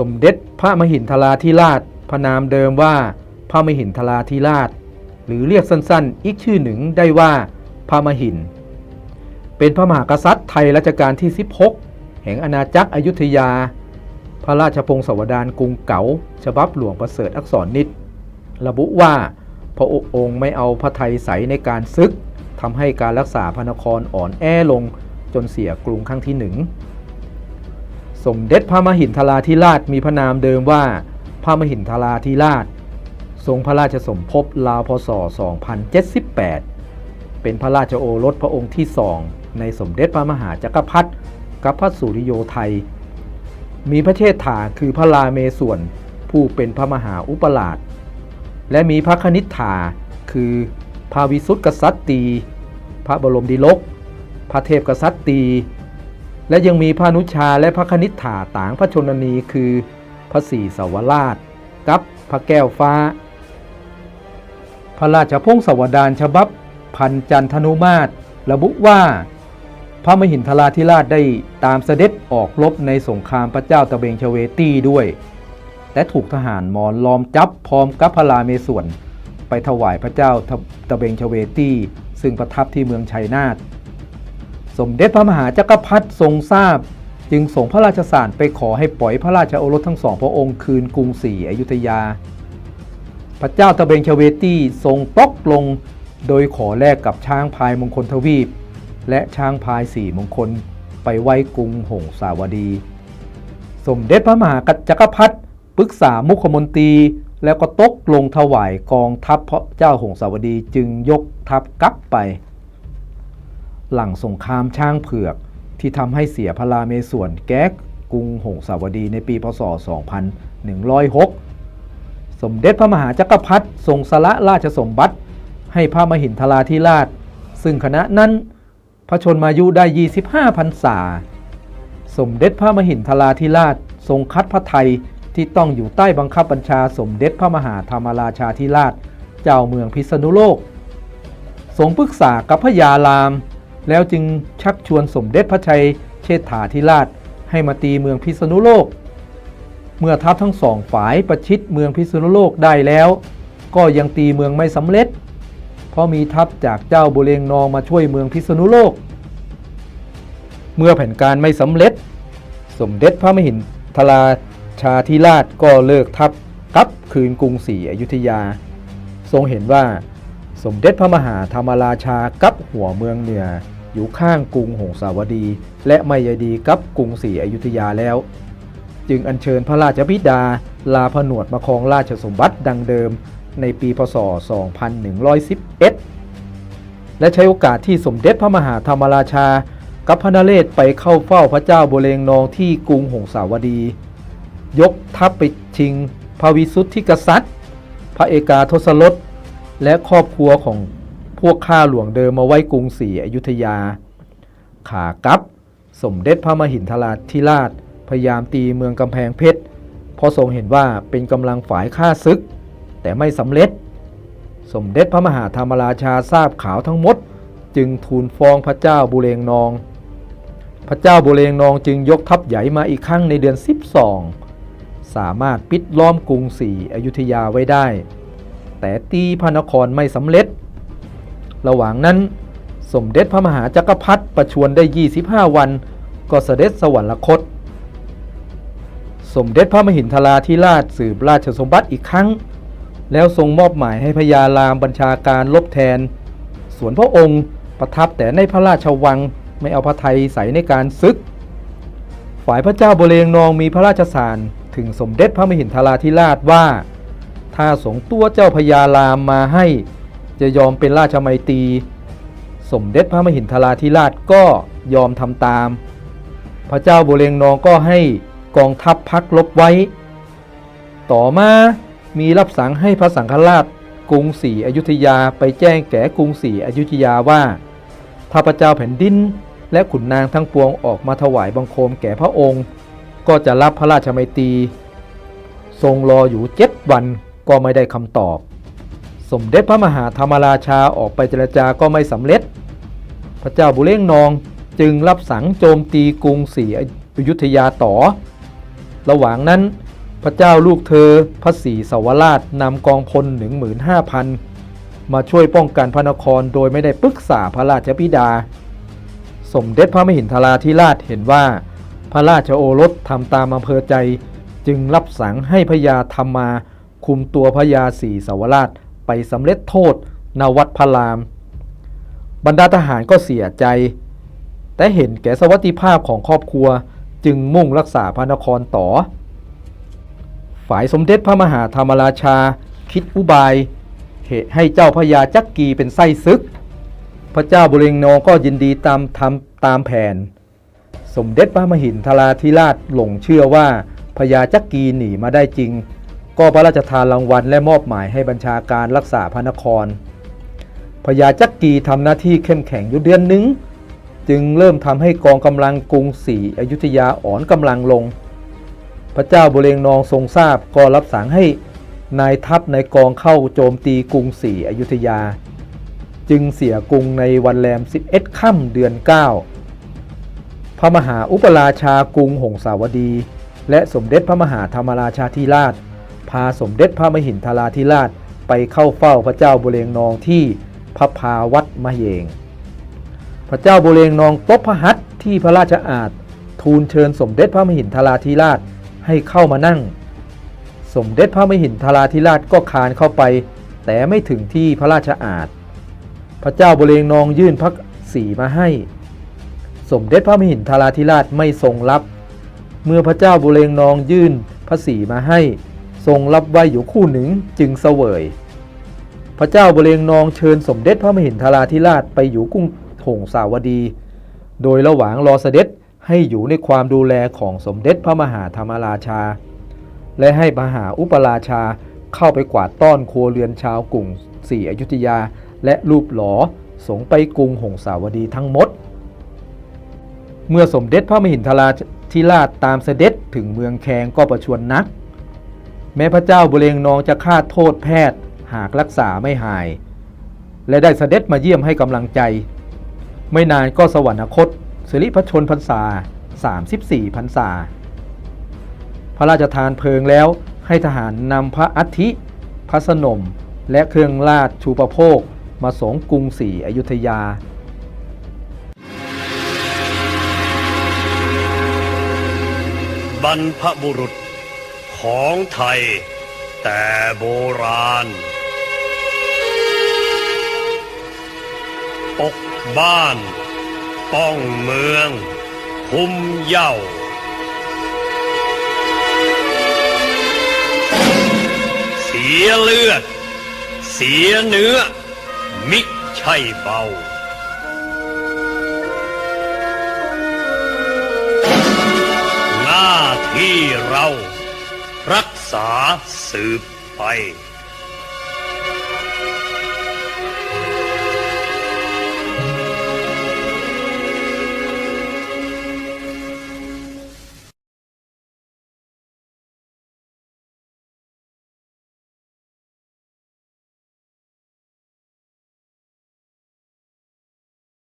สมเด็จพระมหินทราธิราช พระนามเดิมว่า พระมหินทราธิราช หรือเรียกสั้นๆ อีกชื่อหนึ่งได้ว่าพระมหิน เป็นพระมหากษัตริย์ไทยรัชกาลที่ 16 แห่งอาณาจักรอยุธยา พระราชพงศาวดารกรุงเก๋าฉบับหลวงประเสริฐอักษรนิดระบุว่าพระองค์ไม่เอาพระไทยใสในการซึกทำให้การรักษาพระนครอ่อนแอลงจนเสียกรุงครั้งที่หนึ่ง สมเด็จพระมหินทราธิราชมีพระนามเดิมว่า พระมหินทราธิราช ทรงพระราชสมภพราวพศ 2078 เป็นพระราชโอรสพระองค์ที่สองในสมเด็จพระมหาจักรพรรดิกับพระสุริโยไทย มีพระเชษฐาคือพระลาเมส่วนผู้เป็นพระมหาอุปราช และมีพระคณิษฐาคือพระวิสุทธิกษัตริย์ตรีพระบรมดิลก พระเทพกษัตริย์ตรี และยังมีพระนุชาและพระคณิษฐาต่างพระชนนีคือ พระศรีสวราช กับพระแก้วฟ้า พระราชพงศาวดารฉบับพันจันทนุมาตร ระบุว่า พระมหินทราธิราชได้ตามเสด็จออกรบในสงครามพระเจ้าตะเบงชเวตีด้วย แต่ถูกทหารมอญล้อมจับพร้อมกับพระราเมศวรไปถวายพระเจ้าตะเบงชเวตีซึ่งประทับที่เมืองชัยนาท สมเด็จพระมหาจักรพรรดิทรงทราบ จึงส่งพระราชสารไปขอให้ปล่อยพระราชโอรสทั้งสองพระองค์คืนกรุงศรีอยุธยา พระเจ้าตะเบงชเวตี้ทรงตกลง โดยขอแลกกับช้างพายมงคลทวีป และช้างพายสี่มงคลไปไว้กรุงหงสาวดี สมเด็จพระมหาจักรพรรดิปรึกษามุขมนตรีแล้วก็ตกลงถวายกองทัพพระเจ้าหงสาวดีจึงยกทัพกลับไป หลังสงครามช้างเผือก ที่ทำให้เสียพระราเมศวรแก๊กกรุงหงสาวดีในปีพศ 2106 สมเด็จพระมหาจักรพรรดิทรงสละราชสมบัติ ให้พระมหินทราธิราช ซึ่งคณะนั้นพระชนมายุได้ 25พรรษา สมเด็จพระมหินทราธิราช ทรงคัดพระไทยที่ต้องอยู่ใต้บังคับบัญชาสมเด็จพระมหาธรรมราชาธิราช เจ้าเมืองพิษณุโลก ทรงปรึกษากับพระยาราม แล้วจึงชักชวนสมเด็จพระชัยเชษฐาธิราช ให้มาตีเมืองพิษณุโลก เมื่อทัพทั้งสองฝ่ายประชิดเมืองพิษณุโลกได้แล้ว ก็ยังตีเมืองไม่สำเร็จ เพราะมีทัพจากเจ้าบุเรงนองมาช่วยเมืองพิษณุโลก เมื่อแผนการไม่สำเร็จ สมเด็จพระมหินทราชาธิราชก็เลิกทัพกลับคืนกรุงศรีอยุธยา ทรงเห็นว่า สมเด็จพระมหาธรรมราชากับหัวเมืองเหนือ อยู่ข้างกรุงหงสาวดี และไมยดีกับกรุงศรีอยุธยาแล้ว จึงอัญเชิญพระราชบิดา ลาผนวดมาครองราชสมบัติดังเดิมในปีพศ 2111 และใช้โอกาสที่สมเด็จพระมหาธรรมราชา กับพระนเรศไปเข้าเฝ้าพระเจ้าบเรงนองที่กรุงหงสาวดี ยกทัพไปชิง พระวิสุทธิกษัตริย์ พระเอกาทศรส และครอบครัวของพวกข้าหลวงเดิมมาไว้กรุงศรีอยุธยา ขากับสมเด็จพระมหินทราธิราช พยายามตีเมืองกำแพงเพชรพราะทรงเห็นว่าเป็นกำลังฝ่ายข้าศึก แต่ไม่สำเร็จ สมเด็จพระมหาธรรมราชาทราบข่าวทั้งหมด จึงทูลฟ้องพระเจ้าบุเรงนอง พระเจ้าบุเรงนองจึงยกทัพใหญ่มาอีกครั้งในเดือน 12 สามารถปิดล้อมกรุงศรีอยุธยาไว้ได้ แต่ตีพระนครไม่สำเร็จ ระหว่างนั้นสมเด็จพระมหาจักรพรรดิประชวรได้ 25 วัน ก็เสด็จสวรรคต สมเด็จพระมหินทราธิราชสืบราชสมบัติอีกครั้ง แล้วทรงมอบหมายให้พญารามบัญชาการลบแทน ส่วนพระองค์ประทับแต่ในพระราชวังไม่เอาพระไทยใส่ในการซึก ฝ่ายพระเจ้าบเรงนองมีพระราชสารถึงสมเด็จพระมหินทราธิราชว่า ถ้าสงตัวเจ้าพญารามมาให้ จะยอมเป็นราชไมตรีสมเด็จพระมหินทราธิราชก็ยอมทำตาม พระเจ้าบุเรงนองก็ให้กองทัพพักลบไว้ ต่อมามีรับสั่งให้พระสังฆราชกรุงศรีอยุธยาไปแจ้งแก่กรุงศรีอยุธยาว่าถ้าพระเจ้าแผ่นดินและขุนนางทั้งปวงออกมาถวายบังคมแก่พระองค์ ก็จะรับพระราชมัยตรีทรงรออยู่เจ็ดวัน ก็ไม่ได้คำตอบ สมเด็จพระมหาธรรมราชาออกไปเจรจาก็ไม่สำเร็จ พระเจ้าบุเรงนองจึงรับสั่งโจมตีกรุงศรีอยุธยาต่อ ระหว่างนั้นพระเจ้าลูกเธอพระศรีสวราชนำกองพลหนึ่งหมื่นห้าพันมาช่วยป้องกันพระนครโดยไม่ได้ปรึกษาพระราชบิดา สมเด็จพระมหินทราธิราชเห็นว่า พระราชโอรสทำตามอำเภอใจจึงรับสั่งให้พญาธรรมา คุมตัวพญาศรีสาวราชไปสำเร็จโทษนวัดพระราม บรรดาทหารก็เสียใจ แต่เห็นแก่สวัสดิภาพของครอบครัวจึงมุ่งรักษาพระนครต่อ ฝ่ายสมเด็จพระมหาธรรมราชา คิดอุบายเหตุให้เจ้าพญาจักกีเป็นไส้ซึก พระเจ้าบุเรงนองก็ยินดีตามทำตามแผน สมเด็จพระมหินทราธิราชหลงเชื่อว่าพญาจักกีหนีมาได้จริง ก็พระราชทานรางวัลและมอบหมายให้บัญชาการรักษาพระนครพญาจักกีทำหน้าที่เข้มแข็งอยู่เดือนหนึ่งจึงเริ่มทำให้กองกำลังกรุงศรีอยุธยาอ่อนกำลังลง พระเจ้าบุเรงนองทรงทราบก็รับสั่งให้นายทัพในกองเข้าโจมตีกรุงศรีอยุธยา จึงเสียกรุงในวันแรม 11 ค่ำเดือน 9 พระมหาอุปราชากรุงหงสาวดี และสมเด็จพระมหาธรรมราชาธิราช พาสมเด็จพระมหินทราธิราชไปเข้าเฝ้าพระเจ้าบุเรงนองที่พระพาวัดมะเยง พระเจ้าบุเรงนองตบพระหัตถ์ที่พระราชอาณทูลเชิญสมเด็จพระมหินทราธิราชให้เข้ามานั่ง สมเด็จพระมหินทราธิราชก็คานเข้าไป แต่ไม่ถึงที่พระราชอาณพระเจ้าบุเรงนองยื่นพระศรีมาให้ สมเด็จพระมหินทราธิราชไม่ทรงรับ เมื่อพระเจ้าบุเรงนองยื่นพระศรีมาให้ ทรงรับไว้อยู่คู่หนึ่งจึงเสวย พระเจ้าบเรงนองเชิญสมเด็จพระมหินทราธิราชไปอยู่กรุงหงสาวดี โดยระหว่างรอเสด็จให้อยู่ในความดูแลของสมเด็จพระมหาธรรมราชา และให้มหาอุปราชาเข้าไปกวาดต้อนครัวเรือนชาวกรุงศรีอยุธยา และรูปหลอสงไปกรุงหงสาวดีทั้งหมด เมื่อสมเด็จพระมหินทราธิราชตามเสด็จถึงเมืองแคงก็ประชวรนัก แม้พระเจ้าบุเรงนองจะฆ่าโทษแพทย์หากรักษาไม่หาย และได้เสด็จมาเยี่ยมให้กำลังใจ ไม่นานก็สวรรคตสิริพชนพรรษา 34พรรษา พระราชทานเพลิงแล้วให้ทหารนำพระอัฐิพระสนม และเครื่องราชชูปโภคมาสงกรุงศรีอยุธยาบรรพบุรุษ ของไทย แต่โบราณ ปกบ้าน ป้องเมือง คุมเย้าเสียเลือด เสียเนื้อ มิใช่เบาหน้าที่เรา รักษาสืบไป